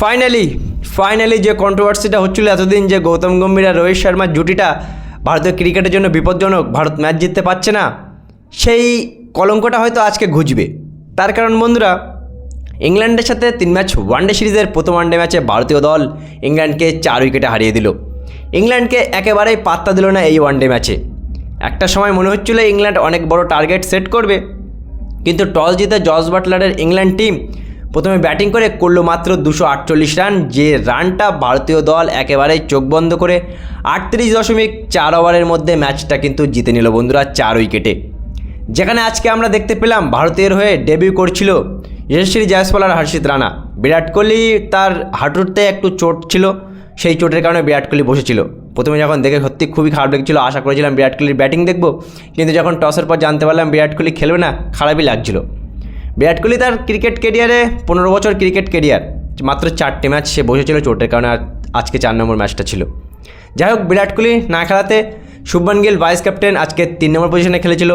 Finally finally যে কন্ট্রোভার্সিটা হচ্ছিল এতদিন যে গৌতম গম্ভীর আর রোহিত শর্মার জুটিটা ভারতীয় ক্রিকেটের জন্য বিপজ্জনক, ভারত ম্যাচ জিততে পারছে না, সেই কলঙ্কটা হয়তো আজকে ঘুচবে। তার কারণ বন্ধুরা, ইংল্যান্ডের সাথে তিন ম্যাচ ওয়ানডে সিরিজের প্রথম ওয়ানডে ম্যাচে ভারতীয় দল ইংল্যান্ডকে চার উইকেটে হারিয়ে দিল। ইংল্যান্ডকে একেবারেই পাত্তা দিল না এই ওয়ানডে ম্যাচে। একটা সময় মনে হচ্ছিল ইংল্যান্ড অনেক বড় টার্গেট সেট করবে, কিন্তু টস জিতে জস বাটলারের ইংল্যান্ড টিম প্রথমে ব্যাটিং করে করল মাত্র দুশো আটচল্লিশ রান। যে রানটা ভারতীয় দল একেবারেই চোখ বন্ধ করে আটত্রিশ দশমিক চার ওভারের মধ্যে ম্যাচটা কিন্তু জিতে নিল বন্ধুরা চার উইকেটে। যেখানে আজকে আমরা দেখতে পেলাম ভারতের হয়ে ডেবিউ করছিল যশস্বী জয়সওয়াল আর হর্ষিত রানা। বিরাট কোহলি তার হাঁটুতে একটু চোট ছিল, সেই চোটের কারণে বিরাট কোহলি বসেছিল। প্রথমে যখন দেখে সত্যি খুবই খারাপ লেগেছিল, আশা করেছিলাম বিরাট কোহলির ব্যাটিং দেখব, কিন্তু যখন টসের পর জানতে পারলাম বিরাট কোহলি খেলবে না, খারাপই লাগছিল। বিরাট কোহলি তার ক্রিকেট কেরিয়ারে পনেরো বছর ক্রিকেট কেরিয়ার মাত্র চারটে ম্যাচ সে বসেছিল চোটের কারণে আর আজকে চার নম্বর ম্যাচটা ছিল। যাই হোক, বিরাট কোহলি না খেলাতে শুভমান গিল ভাইস ক্যাপ্টেন আজকে তিন নম্বর পজিশনে খেলেছিল।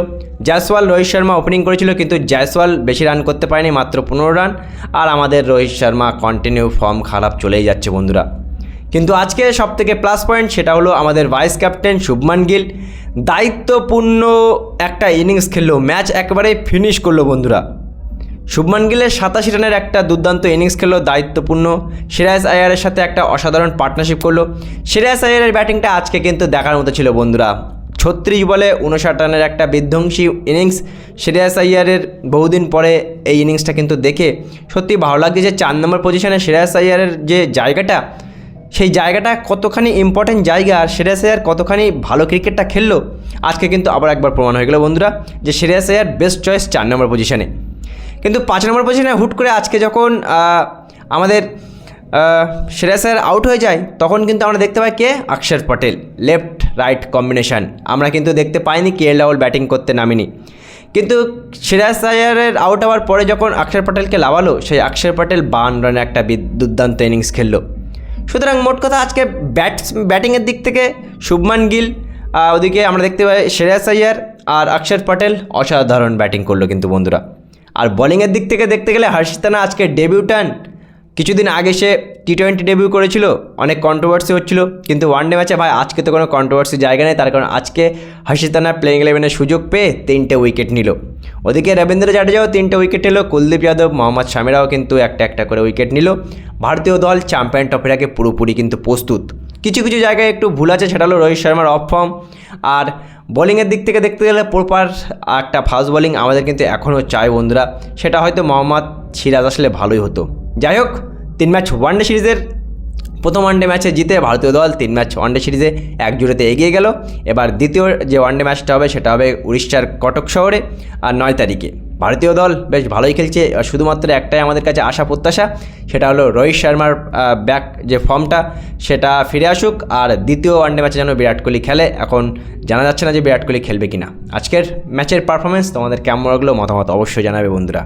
জয়সওয়াল, রোহিত শর্মা ওপেনিং করেছিল, কিন্তু জয়সওয়াল বেশি রান করতে পারেনি, মাত্র পনেরো রান আর আমাদের রোহিত শর্মা কন্টিনিউ ফর্ম খারাপ চলেই যাচ্ছে বন্ধুরা। কিন্তু আজকে সব থেকে প্লাস পয়েন্ট সেটা হলো আমাদের ভাইস ক্যাপ্টেন শুভমান গিল। দায়িত্বপূর্ণ একটা ইনিংস খেললো ম্যাচ একেবারে ফিনিশ করল বন্ধুরা। শুভমান গিলের সাতাশি রানের একটা দুর্দান্ত ইনিংস খেললো দায়িত্বপূর্ণ। সিরাজ আয়ারের সাথে একটা অসাধারণ পার্টনারশিপ করল। সিরাজ আয়ারের ব্যাটিংটা আজকে কিন্তু দেখার মতো ছিল বন্ধুরা। ছত্রিশ বলে উনষাট রানের একটা বিধ্বংসী ইনিংস সিরাজ আয়ারের বহুদিন পরে এই ইনিংসটা কিন্তু দেখে সত্যি ভালো লাগছে যে চার নম্বর পজিশনে সিরাজ আয়ারের যে জায়গাটা, সেই জায়গাটা কতখানি ইম্পর্টেন্ট জায়গা আর শ্রেয়াস আয়ার কতখানি ভালো ক্রিকেটটা খেললো, আজকে কিন্তু আবার একবার প্রমাণ হয়ে গেল বন্ধুরা যে শ্রেয়াস আয়ার বেস্ট চয়েস চার নম্বর পজিশনে কিন্তু পাঁচ নম্বর পজিশনে হুট করে আজকে যখন আমাদের শ্রেয়াস আয়ার আউট হয়ে যায়, তখন কিন্তু আমরা দেখতে পাই কে? অক্ষর পটেল। লেফট রাইট কম্বিনেশান আমরা কিন্তু দেখতে পাইনি কে রাহুল ব্যাটিং করতে নামিনি। কিন্তু সিরাজ আয়ারের আউট হওয়ার পরে যখন অক্ষর পটেলকে লাভালো, সেই অক্ষর পটেল বান রানের একটা দুর্দান্ত ইনিংস খেললো। সুতরাং মোট কথা আজকে ব্যাটস ব্যাটিংয়ের দিক থেকে শুভমান গিল ওদিকে আমরা দেখতে পাই শ্রেয়াস আয়ার আর অক্ষর পটেল অসাধারণ ব্যাটিং করল কিন্তু বন্ধুরা। আর বোলিংয়ের দিক থেকে দেখতে গেলে হর্ষিতানা আজকে ডেবিউটান কিছুদিন আগে সে টি টোয়েন্টি ডেবিউ করেছিল, অনেক কন্ট্রোভার্সি হচ্ছিল, কিন্তু ওয়ান ডে ম্যাচে ভাই আজকে তো কোনো কন্ট্রোভার্সি জায়গা নেই, তার কারণ আজকে হাসিতানা প্লেইং ইলেভেনের সুযোগ পেয়ে তিনটে উইকেট নিল। ওদিকে রবীন্দ্র জাডেজাও তিনটে উইকেট নিল কুলদীপ যাদব, মোহাম্মদ শামিরাও কিন্তু একটা একটা করে উইকেট নিল। ভারতীয় দল চ্যাম্পিয়ন ট্রফির আগে পুরোপুরি কিন্তু প্রস্তুত। কিছু কিছু জায়গায় একটু ভুল আছে, সেটা হলো রোহিত শর্মার অফ ফর্ম আর বোলিংয়ের দিক থেকে দেখতে গেলে প্রপার একটা ফাস্ট বোলিং আমাদের কিন্তু এখনও চাই বন্ধুরা। সেটা হয়তো মোহাম্মদ সিরাজ আসলে ভালোই হতো। যাই হোক তিন ম্যাচ ওয়ানডে সিরিজের প্রথম ওয়ানডে ম্যাচে জিতে ভারতীয় দল তিন ম্যাচ ওয়ানডে সিরিজে এক জুড়েতে এগিয়ে গেল। এবার দ্বিতীয় যে ওয়ানডে ম্যাচটা হবে, সেটা হবে উড়িষ্যার কটক শহরে, আর নয় তারিখে। ভারতীয় দল বেশ ভালোই খেলছে শুধুমাত্র একটাই আমাদের কাছে আশা, প্রত্যাশা, সেটা হলো রোহিত শর্মার ব্যাক যে ফর্মটা, সেটা ফিরে আসুক, আর দ্বিতীয় ওয়ানডে ম্যাচে যেন বিরাট কোহলি খেলে, এখন জানা যাচ্ছে না যে বিরাট কোহলি খেলবে কিনা। আজকের ম্যাচের পারফরমেন্স তোমাদের কেমন লাগল, মতামত অবশ্যই জানাবে বন্ধুরা।